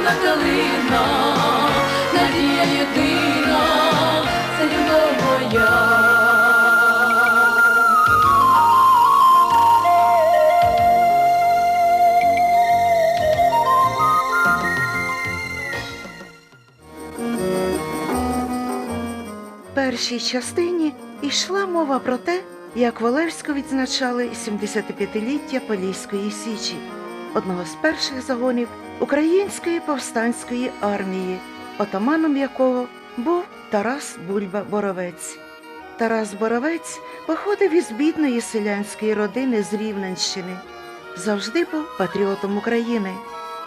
чорна калина, надія єдина, це любов моя. В першій частині йшла мова про те, як Валевсько відзначали 75-ліття Поліської Січі, одного з перших загонів Української повстанської армії, отаманом якого був Тарас Бульба Боровець. Тарас Боровець походив із бідної селянської родини з Рівненщини. Завжди був патріотом України.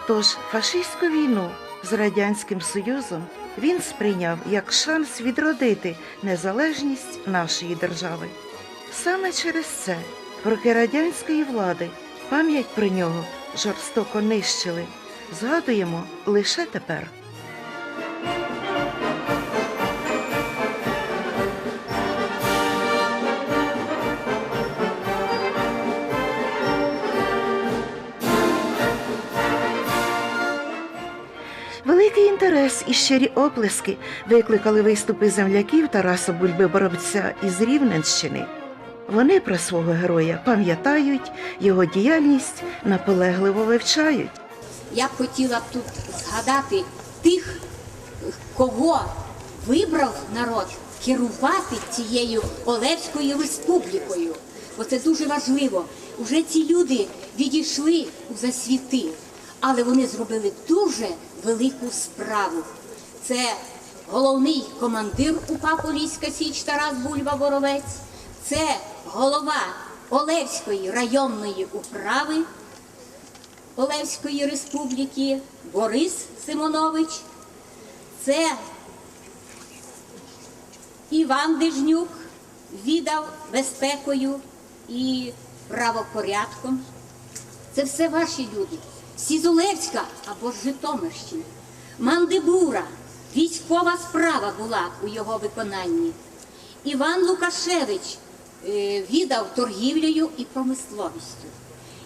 Тож фашистську війну з Радянським Союзом він сприйняв як шанс відродити незалежність нашої держави. Саме через це в роки радянської влади пам'ять про нього жорстоко нищили. Згадуємо лише тепер. Великий інтерес і щирі оплески викликали виступи земляків Тараса Бульби Боровця із Рівненщини. Вони про свого героя пам'ятають, його діяльність наполегливо вивчають. Я б хотіла б тут згадати тих, кого вибрав народ керувати цією Олевською республікою. Бо це дуже важливо. Уже ці люди відійшли у засвіти, але вони зробили дуже велику справу. Це головний командир УПА Поліська Січ Тарас Бульба Боровець, це голова Олевської районної управи Олевської республіки Борис Симонович, це Іван Дежнюк віддав безпекою і правопорядком. Це все ваші люди. Олевська або з Житомирщини. Мандибура, військова справа була у його виконанні. Іван Лукашевич е, віддав торгівлею і промисловістю.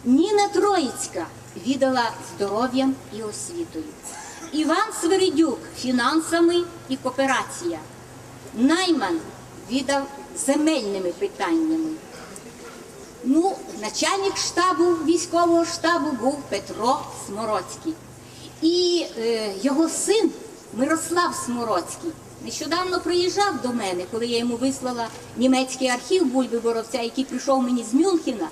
Ніна Троїцька віддала здоров'ям і освітою. Іван Свиридюк фінансами і кооперація. Найман віддав земельними питаннями. Ну, начальник штабу військового штабу був Петро Смороцький. І е, його син Мирослав Смороцький нещодавно приїжджав до мене, коли я йому вислала німецький архів Бульби Боровця, який прийшов мені з Мюнхена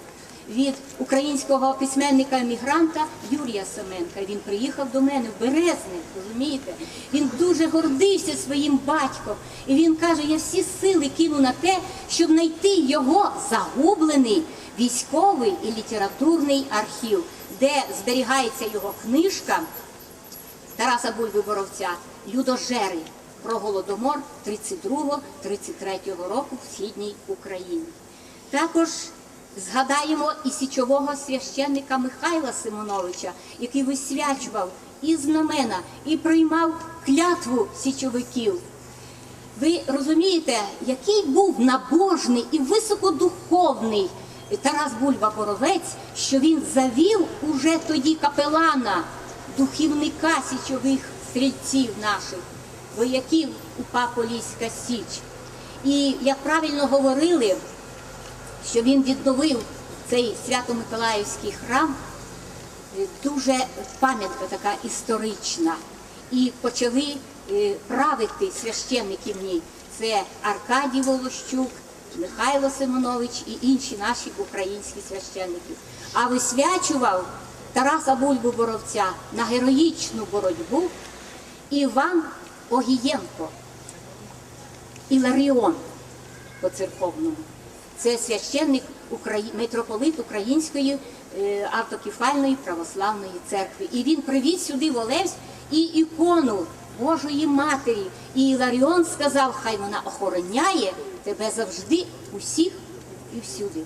від українського письменника-емігранта Юрія Семенка. Він приїхав до мене в Березник, розумієте? Він дуже гордився своїм батьком. І він каже: я всі сили кину на те, щоб знайти його загублений військовий і літературний архів, де зберігається його книжка Тараса Бульби Боровця Людожери про голодомор 32-33 року в східній Україні. Також згадаємо і січового священника Михайла Симоновича, який висвячував і знамена, і приймав клятву січовиків. Ви розумієте, який був набожний і високодуховний Тарас Бульба Боровець, що він завів уже тоді капелана, духівника січових стрільців наших, вояків УПА Поліська Січ. І як правильно говорили, що він відновив цей Свято-Миколаївський храм, е, дуже пам'ятка така історична. І почали е, правити священники в ній. Це Аркадій Волощук, Михайло Симонович і інші наші українські священники. А висвячував Тараса Бульбу Боровця на героїчну боротьбу Іван Огієнко, Іларіон по церковному. Це священник Украї... митрополит Української е, автокефальної православної церкви. І він привіз сюди в Олевськ і ікону Божої Матері. І Іларіон сказав, хай вона охороняє тебе завжди, усіх і всюди.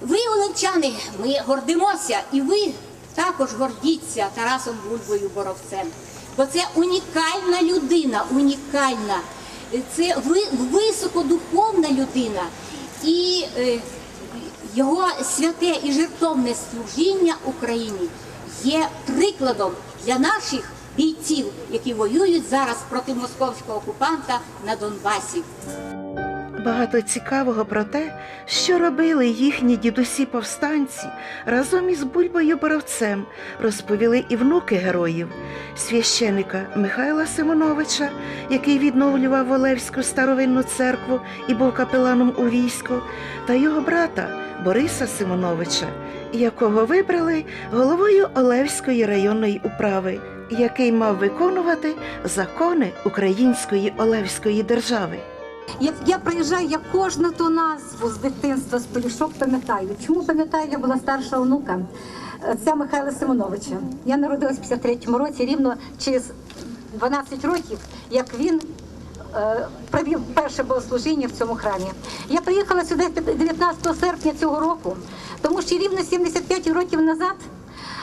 Ви, олевчани, ми гордимося, і ви також гордіться Тарасом Бульбою Боровцем. Бо це унікальна людина, унікальна. Це ви- високодуховна людина. І е, його святе і жертовне служіння Україні є прикладом для наших бійців, які воюють зараз проти московського окупанта на Донбасі. Багато цікавого про те, що робили їхні дідусі повстанці разом із Бульбою Боровцем, розповіли і внуки героїв, священика Михайла Симоновича, який відновлював Олевську старовинну церкву і був капеланом у війську, та його брата Бориса Симоновича, якого вибрали головою Олевської районної управи, який мав виконувати закони Української Олевської держави. Я, я приїжджаю, я кожну ту назву з дитинства, з полішок пам'ятаю. Чому пам'ятаю, я була старша онука отця Михайла Симоновича. Я народилась в 53-му році, рівно через 12 років, як він е, провів перше богослужіння в цьому храмі. Я приїхала сюди 19 серпня цього року, тому що рівно 75 років назад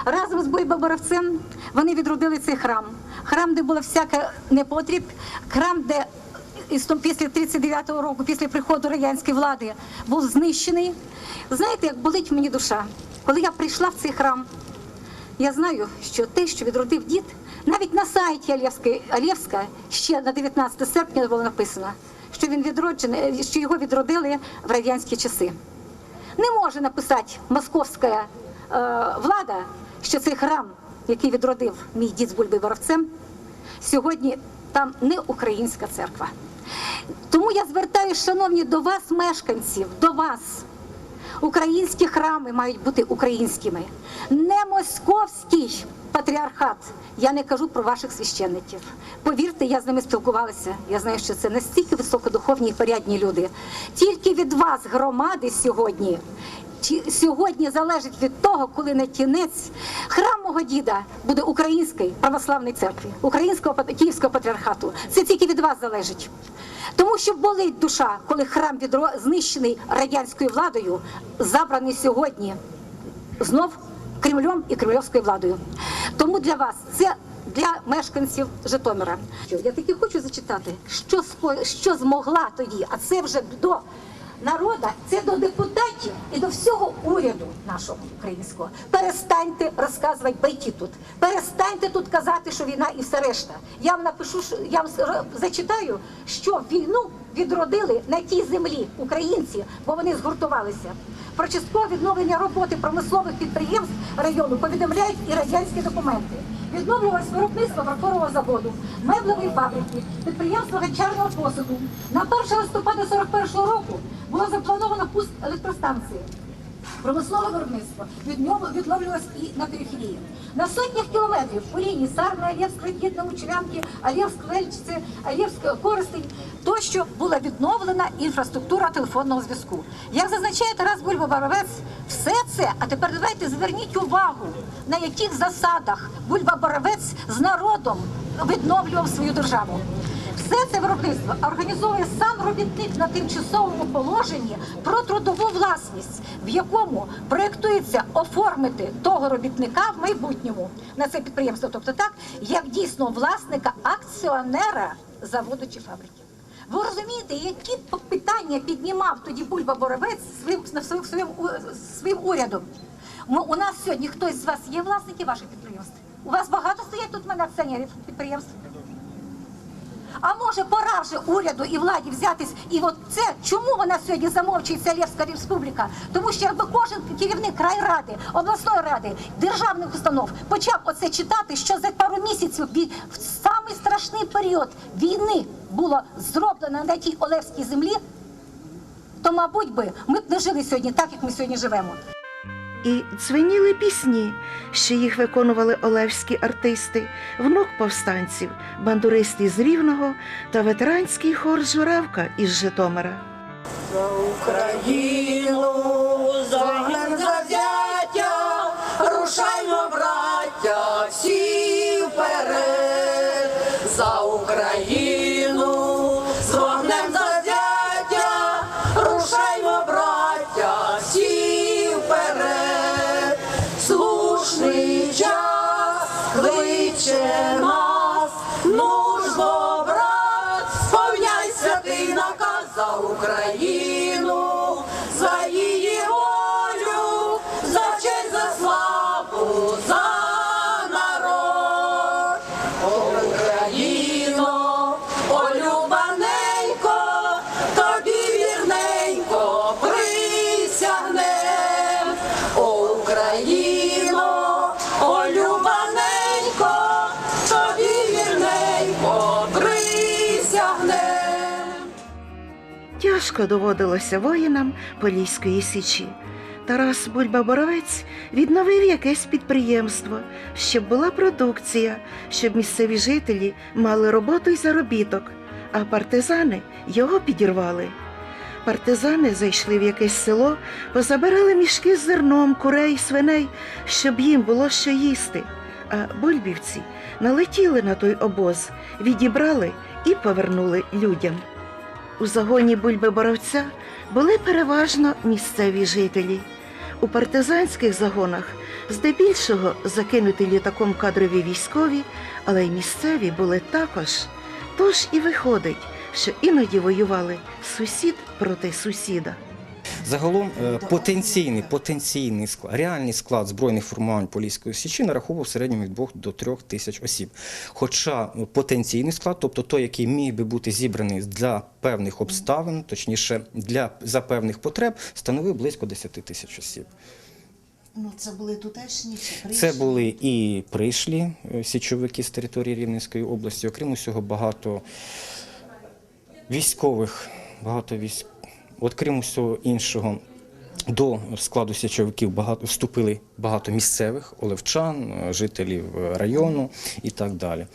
разом з Бойбоборовцем вони відродили цей храм. Храм, де було всяке непотріб, храм, де і після 39-го року, після приходу радянської влади, був знищений. Знаєте, як болить мені душа, коли я прийшла в цей храм, я знаю, що те, що відродив дід, навіть на сайті Алєвська ще на 19 серпня було написано, що він відроджений, що його відродили в радянські часи. Не може написати московська е, влада, що цей храм, який відродив мій дід з Бульби Боровцем, сьогодні там не українська церква. Тому я звертаюся, шановні, до вас, мешканців, до вас. Українські храми мають бути українськими, не московський патріархат. Я не кажу про ваших священників. Повірте, я з ними спілкувалася. Я знаю, що це настільки високодуховні і порядні люди. Тільки від вас, громади, сьогодні. Сьогодні залежить від того, коли на кінець храм мого діда буде української православної церкви, українського київського патріархату. Це тільки від вас залежить. Тому що болить душа, коли храм відро... знищений радянською владою, забраний сьогодні знов Кремлем і кремлівською владою. Тому для вас це для мешканців Житомира. Я таки хочу зачитати, що спо- що змогла тоді, а це вже до народа, це до депутатів і до всього уряду нашого українського. Перестаньте розказувати байки тут. Перестаньте тут казати, що війна і все решта. Я вам напишу, я вам зачитаю, що війну відродили на тій землі українці, бо вони згуртувалися. Про часткове відновлення роботи промислових підприємств району повідомляють і радянські документи. Відновлювалось виробництво фарфорового заводу, меблевої фабрики, підприємства гончарного посуду. На 1 листопада 41 року було заплановано пуст електростанції. Промислове виробництво віднов- відновлювалось і на периферії. На сотнях кілометрів по лінії Сарна, Алєвськ, Ракітна, Учелянки, Алєвськ, Вельчице, Алєвськ, Коростень тощо була відновлена інфраструктура телефонного зв'язку. Як зазначає Тарас Бульба Боровець, все це, а тепер давайте зверніть увагу, на яких засадах Бульба Боровець з народом відновлював свою державу. Все це виробництво організовує сам робітник на тимчасовому положенні про трудову власність, в якому проєктується оформити того робітника в майбутньому на це підприємство, тобто так, як дійсно власника акціонера заводу чи фабрики. Ви розумієте, які питання піднімав тоді Бульба Боровець своїм своїм, своїм, своїм урядом? Ми, у нас сьогодні хтось з вас є власники ваших підприємств? У вас багато стоять тут в мене акціонерів підприємств? А може пора вже уряду і владі взятись, і от це чому вона сьогодні замовчується Лєвська республіка? Тому що якби кожен керівник райради, обласної ради, державних установ почав оце читати, що за пару місяців в самий страшний період війни було зроблено на тій Олевській землі, то мабуть би ми б не жили сьогодні так, як ми сьогодні живемо. І дзвеніли пісні, що їх виконували олевські артисти, внук повстанців, бандуристи з Рівного та ветеранський хор Журавка із Житомира. Україну Тяжко доводилося воїнам Поліської січі. Тарас Бульба-Боровець відновив якесь підприємство, щоб була продукція, щоб місцеві жителі мали роботу й заробіток, а партизани його підірвали. Партизани зайшли в якесь село, позабирали мішки з зерном, курей, свиней, щоб їм було що їсти. А бульбівці налетіли на той обоз, відібрали і повернули людям. У загоні бульби боровця були переважно місцеві жителі. У партизанських загонах здебільшого закинуті літаком кадрові військові, але й місцеві були також. Тож і виходить, що іноді воювали сусід проти сусіда. Загалом е, потенційний, потенційний склад, реальний склад збройних формувань Поліської Січі нараховував в середньому від 2 до 3 тисяч осіб. Хоча е, потенційний склад, тобто той, який міг би бути зібраний для певних обставин, точніше для за певних потреб, становив близько 10 тисяч осіб. Ну, це були тутешні чи Це були і прийшлі е, січовики з території Рівненської області. Окрім усього, багато військових, багато військ. Окрім усього іншого, до складу січовиків багато вступили багато місцевих олевчан, жителів району і так далі.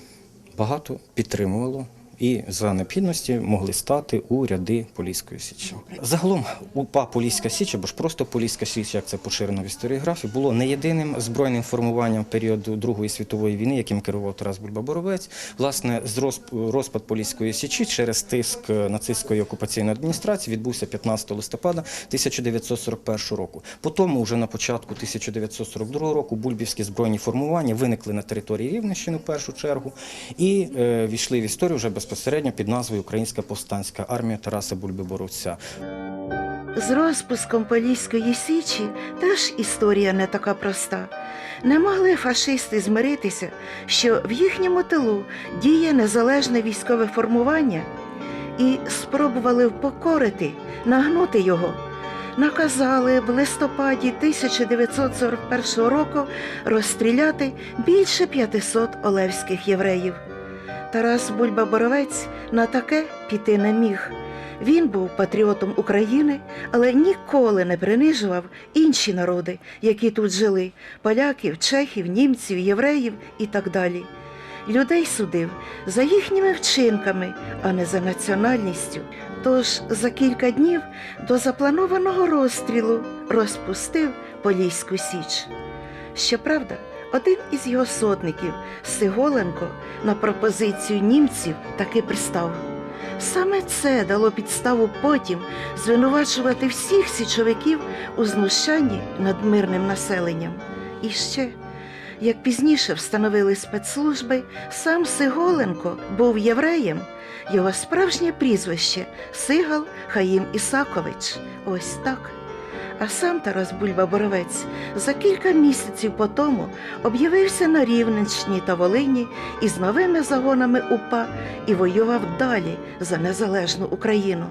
Багато підтримувало. І за необхідності могли стати у ряди Поліської Січі. Загалом УПА Поліська Січ, або ж просто Поліська Січ, як це поширено в історіографії, було не єдиним збройним формуванням періоду Другої світової війни, яким керував Тарас Бульба-Боровець. Власне, з розпад Поліської Січі через тиск нацистської окупаційної адміністрації відбувся 15 листопада 1941 року. По тому, вже на початку 1942 року, бульбівські збройні формування виникли на території Рівненщини в першу чергу і е, війшли в історію вже безпосередньо під назвою Українська повстанська армія Тараса Бульби-Боровця. З розпуском Поліської січі теж історія не така проста. Не могли фашисти змиритися, що в їхньому тилу діє незалежне військове формування, і спробували впокорити, нагнути його. Наказали в листопаді 1941 року розстріляти більше 500 олевських євреїв. Тарас Бульба-Боровець на таке піти не міг. Він був патріотом України, але ніколи не принижував інші народи, які тут жили поляків, чехів, німців, євреїв і так далі. Людей судив за їхніми вчинками, а не за національністю. Тож за кілька днів до запланованого розстрілу розпустив Поліську Січ. Щоправда, один із його сотників, Сиголенко, на пропозицію німців таки пристав. Саме це дало підставу потім звинувачувати всіх січовиків у знущанні над мирним населенням. І ще, як пізніше встановили спецслужби, сам Сиголенко був євреєм. Його справжнє прізвище Сигал Хаїм Ісакович. Ось так. А сам Тарас Бульба-Боровець за кілька місяців по тому об'явився на Рівненщині та Волині із новими загонами УПА і воював далі за незалежну Україну.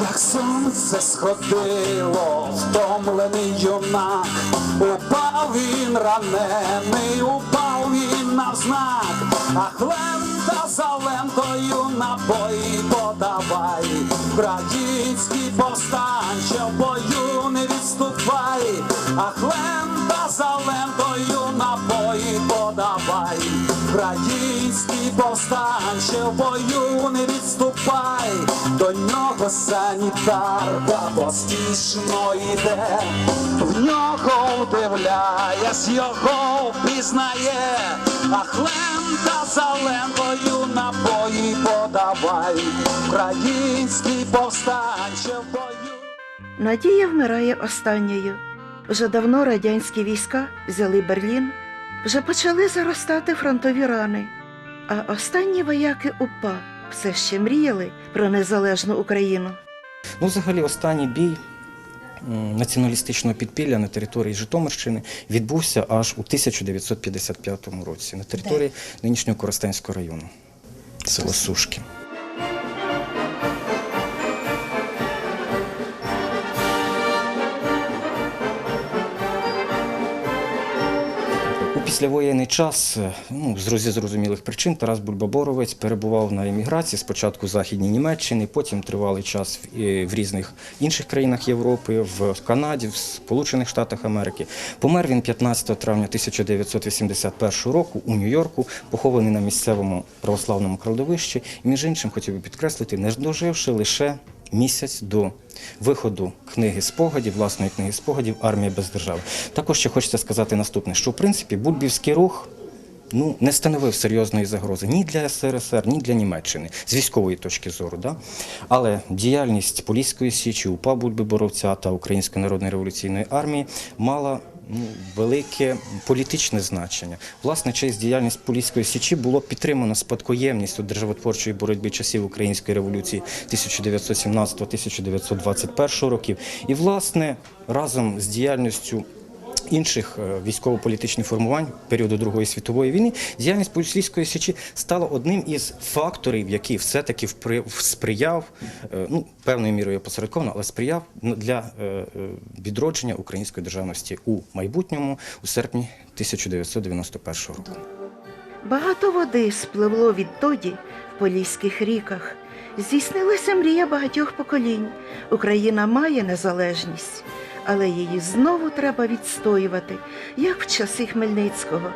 Як сонце сходило, втомлений юнак, упав він ранений, упав він навзнак, а хлента за лентою набої подавай, Український повстанче в бою не відступай, а хлента за лентою набої подавай, Український повстанче в бою не відступай, до нього санітарка поспішно йде, в нього вдивляєсь, його впізнає, а хлента за лентою набої подавай, український повстанче в бою. Надія вмирає останньою. Вже давно радянські війська взяли Берлін, вже почали заростати фронтові рани. А останні вояки УПА все ще мріяли про незалежну Україну. Ну, взагалі, останній бій націоналістичного підпілля на території Житомирщини відбувся аж у 1955 році на території нинішнього Коростенського району, село Сушки. Післявоєнний час, е, ну, з зрозумілих причин, Тарас Бульбаборовець перебував на еміграції, спочатку в Західній Німеччині, потім тривалий час в, в різних інших країнах Європи, в Канаді, в Сполучених Штатах Америки. Помер він 15 травня 1981 року у Нью-Йорку, похований на місцевому православному кладовищі. Між іншим, хотів би підкреслити, не доживши лише місяць до виходу книги спогадів, власної книги спогадів Армія без держави. Також ще хочеться сказати наступне, що в принципі Бульбівський рух. Ну, не становив серйозної загрози ні для СРСР, ні для Німеччини з військової точки зору. Да? Але діяльність Поліської січі, УПА Бульби Боровця та Української народної революційної армії мала ну, велике політичне значення. Власне, через діяльність Поліської січі було підтримано спадкоємність у державотворчої боротьби часів Української революції 1917-1921 років. І, власне, разом з діяльністю інших е, військово-політичних формувань періоду Другої світової війни, діяльність Поліської січі стала одним із факторів, який все-таки сприяв, е, ну, певною мірою посередковано, але сприяв для е, відродження української державності у майбутньому, у серпні 1991 року. Багато води спливло відтоді в поліських ріках. Здійснилася мрія багатьох поколінь. Україна має незалежність, але її знову треба відстоювати, як в часи Хмельницького,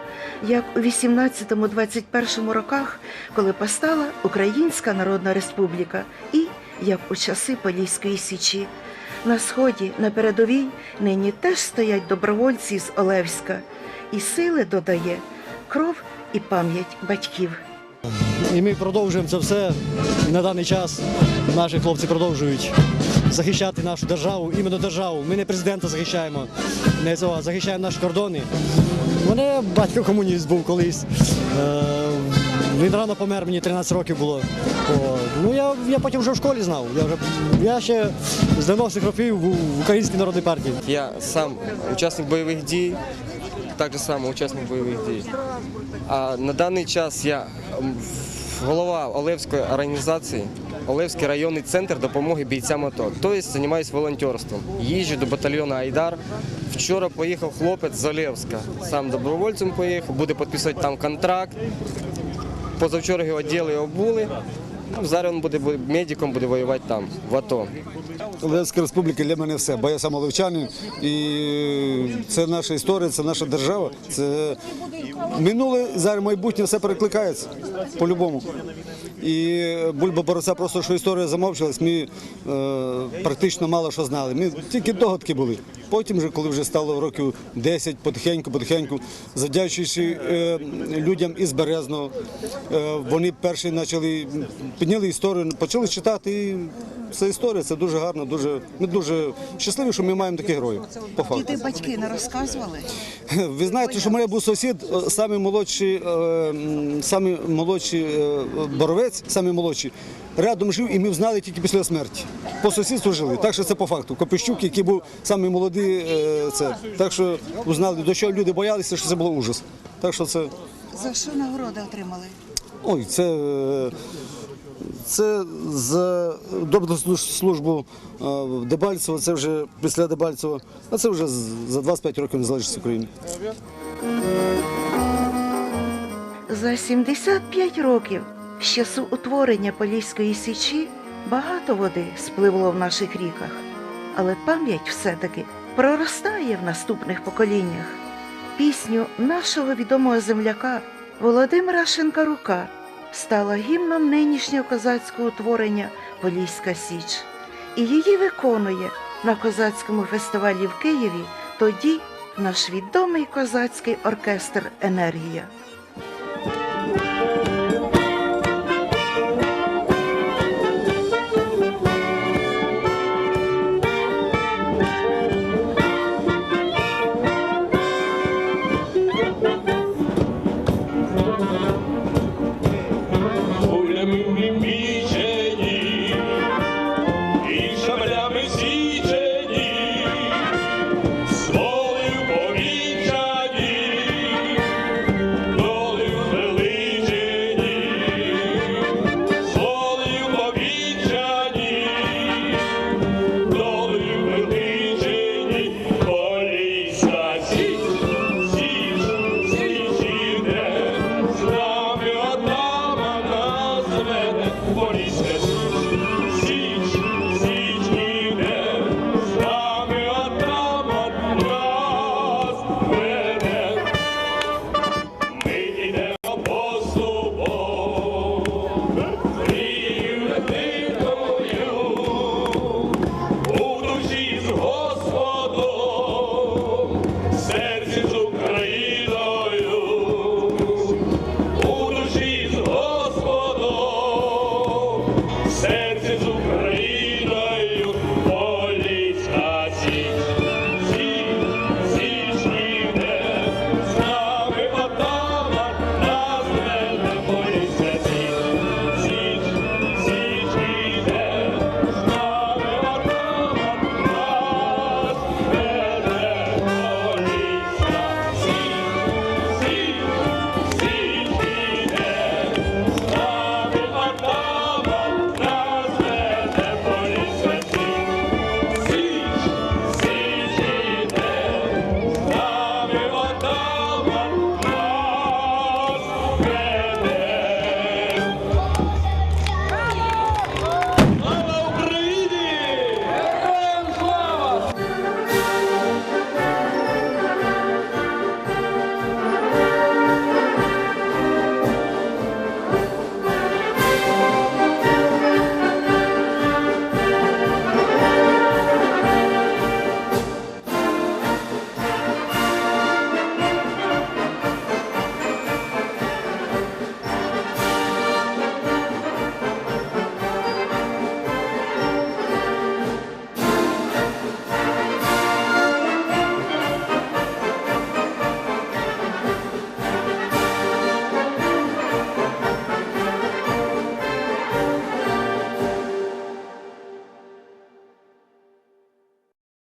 як у 18-21 роках, коли постала Українська Народна Республіка, і як у часи Поліської Січі. На сході, на передовій, нині теж стоять добровольці з Олевська, і сили додає кров і пам'ять батьків. І ми продовжуємо це все на даний час. Наші хлопці продовжують захищати нашу державу, іменно державу. Ми не президента захищаємо, не цього, а захищаємо наші кордони. Мене батько комуніст був колись. Е, Він рано помер, мені 13 років було. О, Ну я, я потім вже в школі знав. Я, вже, я ще з 90-х років був в Українській народній партії. Я сам учасник бойових дій, так же само учасник бойових дій. А на даний час я голова Олевської організації, Олевський районний центр допомоги бійцям АТО. Тобто займаюся волонтерством. Їжджу до батальйону Айдар. Вчора поїхав хлопець з Олевська. Сам добровольцем поїхав, буде підписувати там контракт. Позавчора його оділи і обули. Ну, Зараз він буде медиком, буде воювати там, в АТО. Левська республіка для мене все, бо я сам олевчанин, і це наша історія, це наша держава. Це минуле, зараз майбутнє все перекликається по-любому. І Бульба Бороса просто що історія замовчилась, ми е, практично мало що знали. Ми тільки догадки були. Потім, вже, коли вже стало років 10, потихеньку, потихеньку, завдячуючи е, людям із Березного, е, вони перші почали підняли історію, почали читати. І це історія, це дуже гарно, дуже ми дуже щасливі, що ми маємо таких героїв. По факту. Діти батьки не розказували. Ви знаєте, що в мене був сусід, е, самий молодший, е, самий молодший е, боровець, самий молодший, рядом жив, і ми знали тільки після смерті. По сусідству жили. Так що це по факту. Копищук, який був самий молодий, це так що узнали, до чого люди боялися, що це було ужас. Так що це. За що нагороди отримали? Ой, це. Це за добру службу е, в Дебальцево, це вже після Дебальцева, а це вже за 25 років незалежності України. За 75 років з часу утворення Поліської січі багато води спливло в наших ріках, але пам'ять все-таки проростає в наступних поколіннях. Пісню нашого відомого земляка Володимира Шинкарука стала гімном нинішнього козацького утворення Поліська Січ. І її виконує на козацькому фестивалі в Києві тоді наш відомий козацький оркестр Енергія.